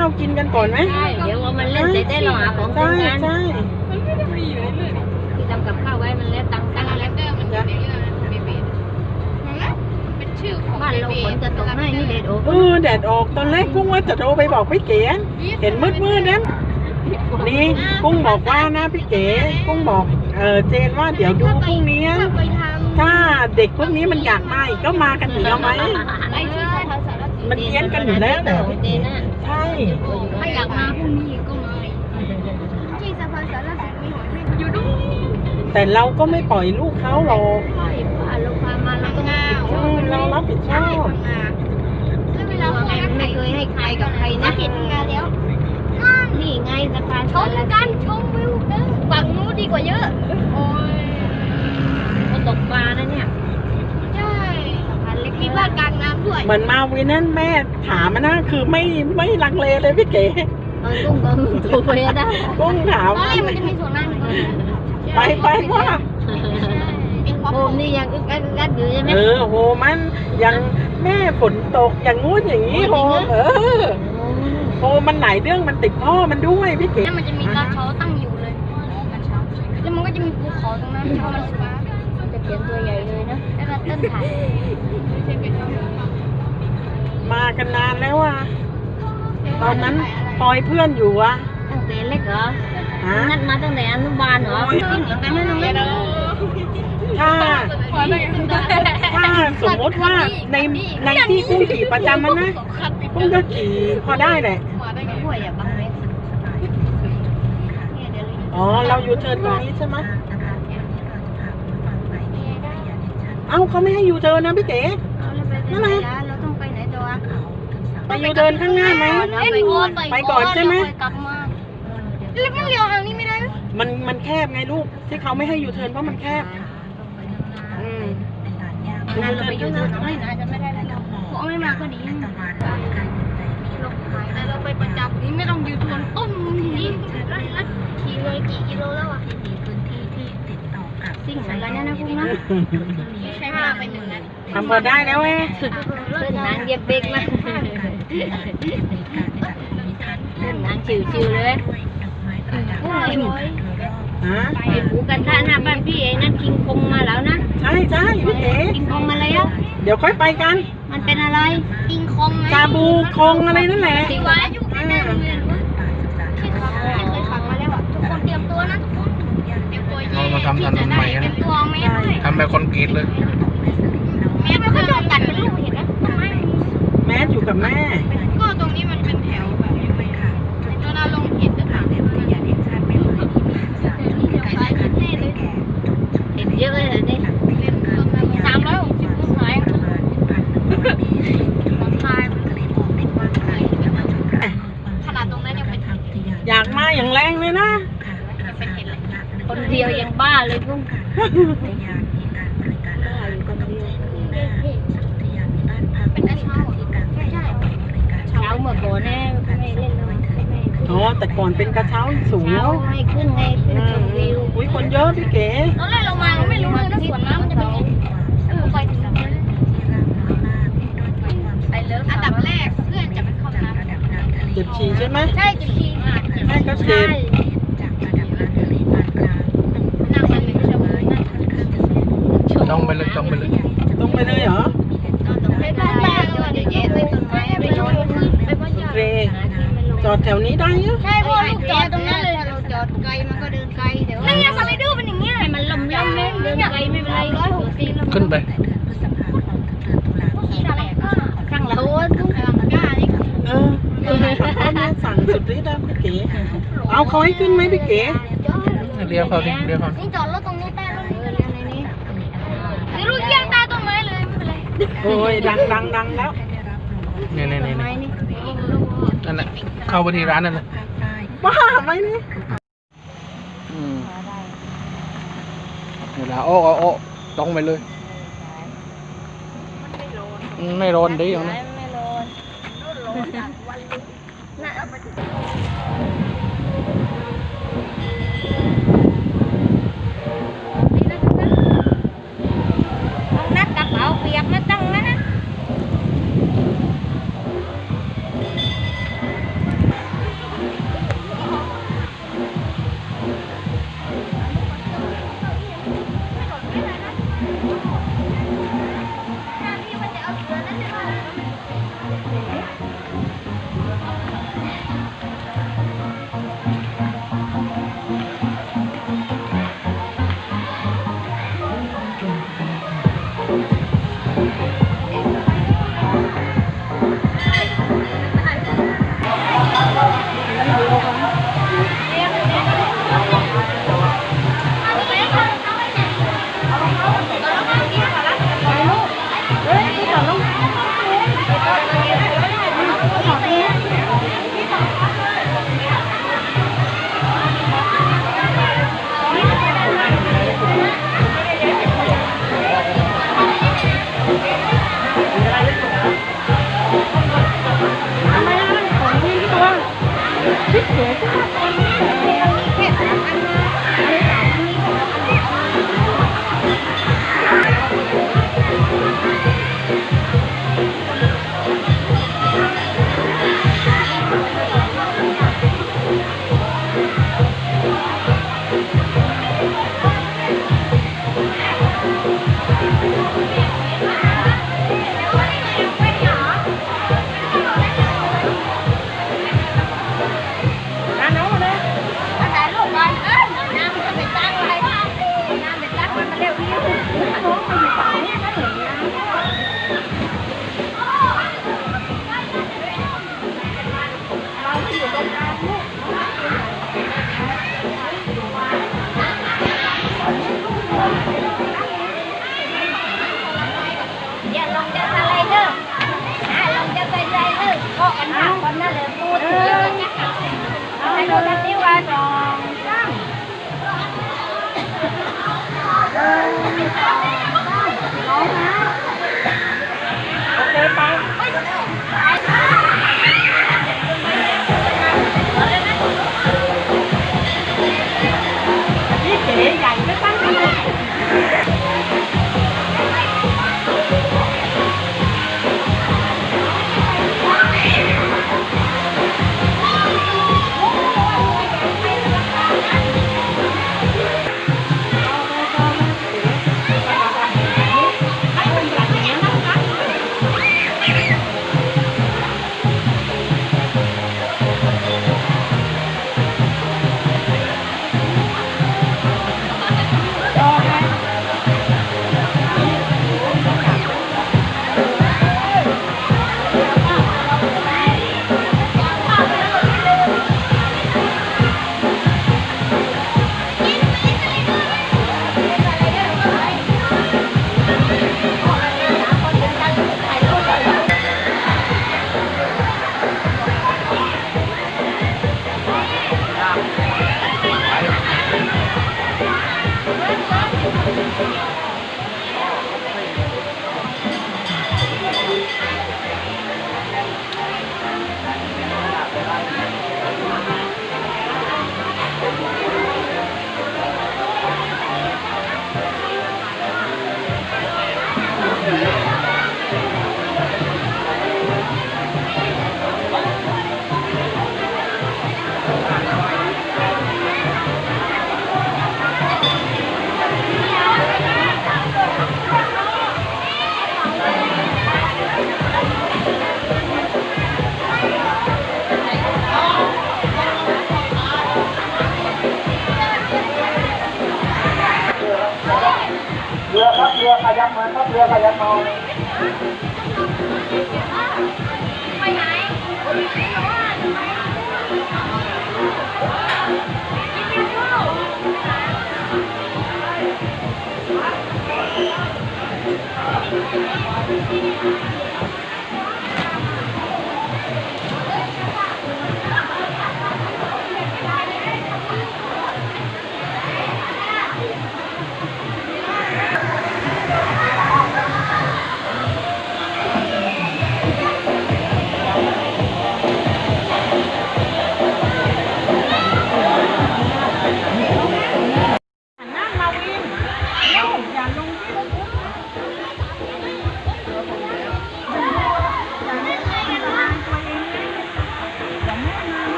าวกินกันก่อนไหมใช่เดี๋ยวว่ามันเล่นเสร็จได้เราหาของกิใช่นกันใช่ที่ทำกับข้าวไว้มันเล่นตังค์กันแล้วเป็นชื่อของบ้านเราฝนจะตกให้นี่เด็ดโอ้เออแดดออกตอนแรกกุ้งว่าจะโทรไปบอกพี่เก๋เห็นมืดมืดๆนะนี่กุ้งบอกว่านะพี่เก๋กุ้งบอกเออเจนว่าเดี๋ยวดูพรุ่งนี้ไปทางถ้าเด็กพวกนี้มันอยากมาอีกก็มากันถึงเอาไหม ไอ้ที่ มันเลี้ยงกันอยู่แล้วแต่เจนน่ะใช่ ถ้าอยากมาพรุ่งนี้ก็มาที่สะพานสารสินมีหอยไม่อยู่ดูแต่เราก็ไม่ปล่อยลูกเขาหรอกใช่บ้านเราพามาเราก็ต้องผิดชเออบอเรารับผิดชอบแล้วเวลาเราคนไม่เคยให้ใครกับใครนะเห็นงานแล้วนี่ไงสะพานชมกันชมวิวกันฝั่งนู้นดีกว่าเยอะ โอ้ยเขาตกปลานะเนี่ย ใช่ สะพานเล็ก มีบ้านกลางน้ำด้วยเหมือนมาวินนั่นแม่ถามอะนะคือไม่ไม่ลังเลเลยพี่เก๋ตอนกุ้งก็ถูกไปได้กุ้งถาม ตอนแรกมันจะมีส่วนนั่งไปไปว่าโอมนี่ยังอึกอักอึกอักอยู่ใช่ไหมเออโหมันยังแม่ฝนตกอย่างงู้นอย่างนี้โหเออโหมันไหนเรื่องมันติดพ่อมันด้วยพี่เก๋นั่นมันจะมีกระเช้าตั้งอยู่เลยแล้วมันก็จะมีภูเขาตรงนั้นพอมันฟ้ามันจะเขียนตัวใหญ่เลยนะแล้วก็ต้นถ่าย มา กันนานแล้วอะ ตอนนั้นปอยเพื่อนอยู่อะตั้งแต่เล็กเหรอฮะนัดมาตั้งแต่อนุบาลเหรอโอ้ยเหมือนกันนะน้องเล็กถ้าถ้าสมมติว่าในในที่กุ้งขี่ประจำมันนะกุ้งก็ขี่พอได้แหละห่วยอะบางเล็กอ๋อเราอยู่เทิร์นตรงนี้ใช่ไหมเอ้าเขาไม่ให้อยู่เทิร์นนะพี่เก๋นั่นไงเราต้องไปไหนตัว ไปอยู่เทิร์นข้างหน้าไหม ไปก่อนไปก่อนใช่ไหม กลับมาแล้วมันเลี้ยวทางนี้ไม่ได้มันมันแคบไงลูก ที่เขาไม่ให้อยู่เทิร์นเพราะมันแคบ อืมนั่นเราไปอยู่ที่ไหนอาจจะไม่ได้แล้วพอไม่มาก็ดีลงหายแต่เราไปประจำนี้ไม่ต้องอยู่ทวนต้นนี้แล้วแล้วขี่เลยกี่กิโลแล้วอะสิ่งเหมือนกันเนี่ยนะคุณนะใช้เวลาไปหนึ่งนาทีทำพอได้แล้วเว้ยเล่นหนังเหยียบเบรกมาเล่ นหนังชิวๆเลยกุ้งไอ้หมูฮะไอ้หมูกระทะหน้าบ้านพี่ไอ้นั่นคิงคงมาแล้วนะ ใช่ใช่พี่เก๋คิงคงมาแล้ว เดี๋ยวค่อยไปกัน มันเป็นอะไรปิงคองไงชาบูคงอะไรนั่นแหละที่ว่าอยู่ในหน้าโรงเรียนวะที่ขับที่เคยขับมาแล้วอะทุกคนเตรียมตัวนะทุกคนเตรียมตัวเย่เอามาทำถนนใหม่อะเตรียมตัวแม่ด้วยทำแบบคอนกรีตเลยแม่ไม่ค่อยชอบตัดเป็นลูกเห็นไหมต้นไม้ แม่อยู่กับแม่ ก็ตรงนี้มันเป็นแถวแบบนี้ไปค่ะเวลาลงเห็นหรือเปล่าเดี๋ยวซ้ายขึ้นแน่เลยเห็นเยอะเลยเหรอเนี่ยสามร้อยหกสิบลูกซ้ายของซ้ายขนาดตรงนั้นยังเป็นอยากมาอย่างแรงเลยนะเป็นเห็นเลยคนเดียวยังบ้าเลยกุ้งบ้าอยู่คนเดียว เป็นกระเช้าใช่ใช่ เช้าเมื่ อก่อนแน่ไม่เล่นแล้วไม่ขึ้นอ๋อแต่ก่อนเป็นกระเช้าสูงเช้าไม่ขึ้นไงขึ้นชมวิวอุ้ยคนเยอะพี่เก๋ตอนแรกเรามาเราไม่รู้เลยนะสวนน้ำมันจะเป็นยังไงไปถึงไปเลิฟอันดับแรกเพื่อนจะไปเข้าน้ำเจ็บฉี่ใช่ไหมใช่จุดทีแม่ก็เจ็บนั่งมันเป็นชั่วโมงนั่งจ้องไปเลยจ้องไปเลยตรงไปเลยเหรอ ไปบ้านบ้านเดี๋ยวเจ๊ไปต้นไม้ไปโยนขึ้น ไปบ้านโอยาเคจอดแถวนี้ได้เหรอใช่พ่อลูกจอดตรงนั้นเลยเราจอดไกลมันก็เดินไกลเดี๋ยวนี่ไงสไลเดอร์เป็นอย่างเงี้ยให้มันลมล่มเลยเดินไกลไม่เป็นไรร้อยหกสิบขึ้นไปขี่อะไรก็ข้างเราอะกุ้งกำลังกล้านี่เออเขาแม่สั่งสุดฤทธิ์นะพี่เก๋เอาเขาให้ขึ้นไหมพี่เก๋เลี้ยวเขาดิเลี้ยวเขาดินี่จอดรถตรงนี้ใต้ต้นนี้ก็ได้ในนี้หรือลูกเยี่ยงใต้ต้นไม้เลยไม่เป็นไรโอ้ยดังดังดังแล้วนี่นี่นี่ไม้นี่นี่ นั่นแหละเข้าไปที่ร้านนั่นเลยบ้าไหมเนี่ยอืมเวลาโอ้โอ้โอ้ตรงไปเลยอืมไม่ร้อนดีอย่างนั้นไม่ร้อนนั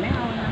ไม่เอานะ